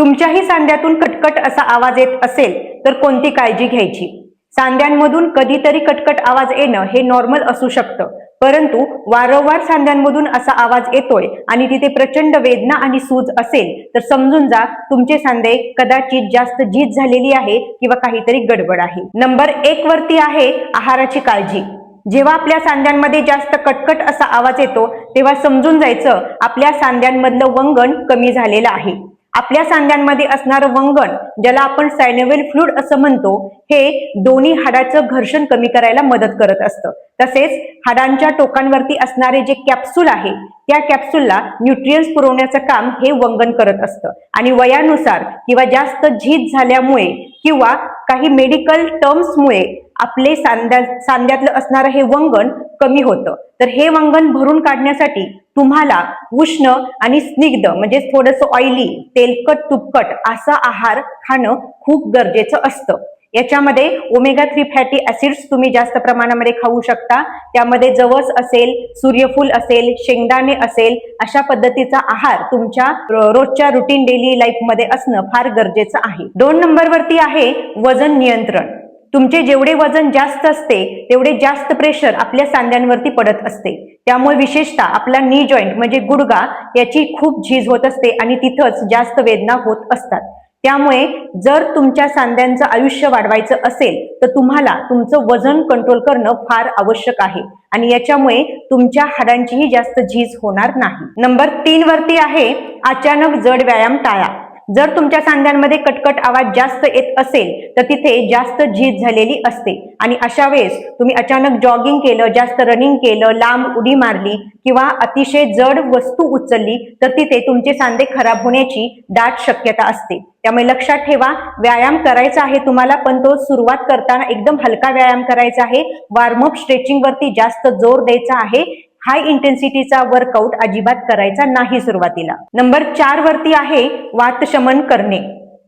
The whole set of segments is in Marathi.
तुमच्याही सांध्यातून कटकट असा आवाज येत असेल तर कोणती काळजी घ्यायची? सांध्यांमधून कधीतरी कटकट आवाज येणं हे नॉर्मल असू शकतं. परंतु वारंवार सांध्यांमधून असा आवाज येतोय आणि तिथे प्रचंड वेदना आणि सूज असेल तर समजून जा तुमचे सांधे कदाचित जास्त झीज झालेली आहे किंवा काहीतरी गडबड आहे. नंबर एक वरती आहे आहाराची काळजी. जेव्हा आपल्या सांध्यांमध्ये जास्त कटकट असा आवाज येतो तेव्हा समजून जायचं आपल्या सांध्यांमधलं वंगण कमी झालेलं आहे. आपल्या सांध्यांमध्ये असणारं वंगण ज्याला आपण सायनोवेल फ्लूड असं म्हणतो हे दोन्ही हाडाचं घर्षण कमी करायला मदत करत असतं. तसेच हाडांच्या टोकांवरती असणारे जे कॅप्सूल आहे त्या कॅप्सूलला न्यूट्रियन्स पुरवण्याचं काम हे वंगण करत असतं. आणि वयानुसार किंवा जास्त झीज झाल्यामुळे किंवा काही मेडिकल टर्म्समुळे आपले सांध्या सांध्यातलं असणारं हे वंगण कमी होतं. तर हे वंगण भरून काढण्यासाठी तुम्हाला उष्ण आणि स्निग्ध म्हणजे थोडंसं ऑइली तेलकट तुपकट असा आहार खाणं खूप गरजेचं असतं. याच्यामध्ये ओमेगा थ्री फॅटी ऍसिड्स तुम्ही जास्त प्रमाणामध्ये खाऊ शकता. त्यामध्ये जवस असेल सूर्यफूल असेल शेंगदाणे असेल अशा पद्धतीचा आहार तुमच्या रोजच्या रुटीन डेली लाईफमध्ये असणं फार गरजेचं आहे. दोन नंबरवरती आहे वजन नियंत्रण. तुमचे जेवढे वजन जास्त असते तेवढे जास्त प्रेशर आपल्या सांध्यांवरती पडत असते. त्यामुळे विशेषतः आपला नी जॉईंट म्हणजे गुडगा याची खूप झीज होत असते आणि तिथंच जास्त वेदना होत असतात. त्यामुळे जर तुमच्या सांध्यांचं आयुष्य वाढवायचं असेल तर तुम्हाला तुमचं वजन कंट्रोल करणं फार आवश्यक आहे. आणि याच्यामुळे तुमच्या हाडांचीही जास्त झीज होणार नाही. नंबर तीन वरती आहे अचानक जड व्यायाम टाळा. जर तुमच्या सांध्यांमध्ये कटकट आवाज जास्त येत असेल तर तिथे जास्त झीज झालेली असते. आणि अशा वेळेस तुम्ही अचानक जॉगिंग केलं जास्त रनिंग केलं लांब उडी मारली किंवा अतिशय जड वस्तू उचलली तर तिथे तुमचे सांधे खराब होण्याची दाट शक्यता असते. त्यामुळे लक्षात ठेवा व्यायाम करायचा आहे तुम्हाला पण तो सुरुवात करताना एकदम हलका व्यायाम करायचा आहे. वॉर्मअप स्ट्रेचिंग वरती जास्त जोर द्यायचा आहे. हाय इंटेन्सिटीचा वर्कआउट अजिबात करायचा नाही सुरुवातीला. नंबर चार वरती आहे वातशमन करणे.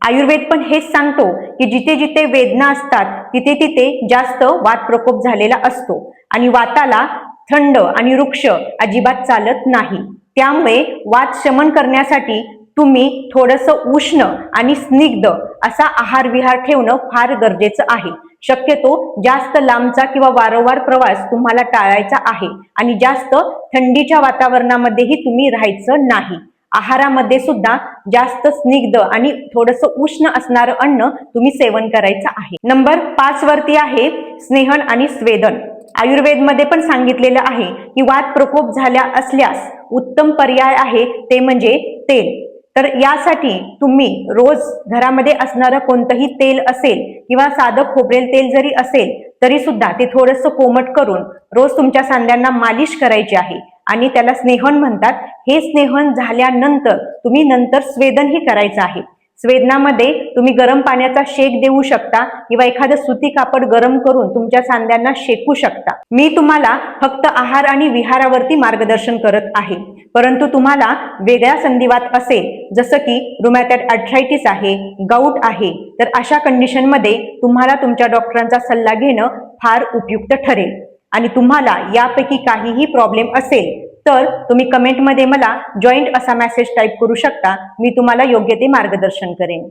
आयुर्वेद पण हेच सांगतो की जिथे जिथे वेदना असतात तिथे तिथे जास्त वात प्रकोप झालेला असतो आणि वाताला थंड आणि वृक्ष अजिबात चालत नाही. त्यामुळे वात शमन करण्यासाठी तुम्ही थोडस उष्ण आणि स्निग्ध असा आहार विहार ठेवणं फार गरजेचं आहे. शक्यतो जास्त लांबचा किंवा वारंवार प्रवास तुम्हाला टाळायचा आहे. आणि जास्त थंडीच्या वातावरणामध्येही तुम्ही राहायचं नाही. आहारामध्ये सुद्धा जास्त स्निग्ध आणि थोडस उष्ण असणारं अन्न तुम्ही सेवन करायचं आहे. नंबर पाच वरती आहे स्नेहन आणि स्वेदन. आयुर्वेदमध्ये पण सांगितलेलं आहे की वात प्रकोप झाल्या असल्यास उत्तम पर्याय आहे ते म्हणजे तेल. तर यासाठी तुम्ही रोज घरामध्ये असणारं कोणतंही तेल असेल किंवा साधं खोबरेल तेल जरी असेल तरी सुद्धा ते थोडंसं कोमट करून रोज तुमच्या सांध्यांना मालिश करायची आहे. आणि त्याला स्नेहन म्हणतात. हे स्नेहन झाल्यानंतर तुम्ही नंतर स्वेदनही करायचं आहे. स्वेदनामध्ये तुम्ही गरम पाण्याचा शेक देऊ शकता किंवा एखादं सुती कापड गरम करून तुमच्या सांध्यांना शेकू शकता. मी तुम्हाला फक्त आहार आणि विहारावरती मार्गदर्शन करत आहे. परंतु तुम्हाला वेगळ्या संधिवात असेल जसं की रुमॅटॅट अर्थरायटिस आहे गाऊट आहे तर अशा कंडिशनमध्ये तुम्हाला तुमच्या डॉक्टरांचा सल्ला घेणं फार उपयुक्त ठरेल. आणि तुम्हाला यापैकी काहीही प्रॉब्लेम असेल तर तुम्ही कमेंटमध्ये मला जॉईंट असा मेसेज टाईप करू शकता. मी तुम्हाला योग्य ते मार्गदर्शन करेन.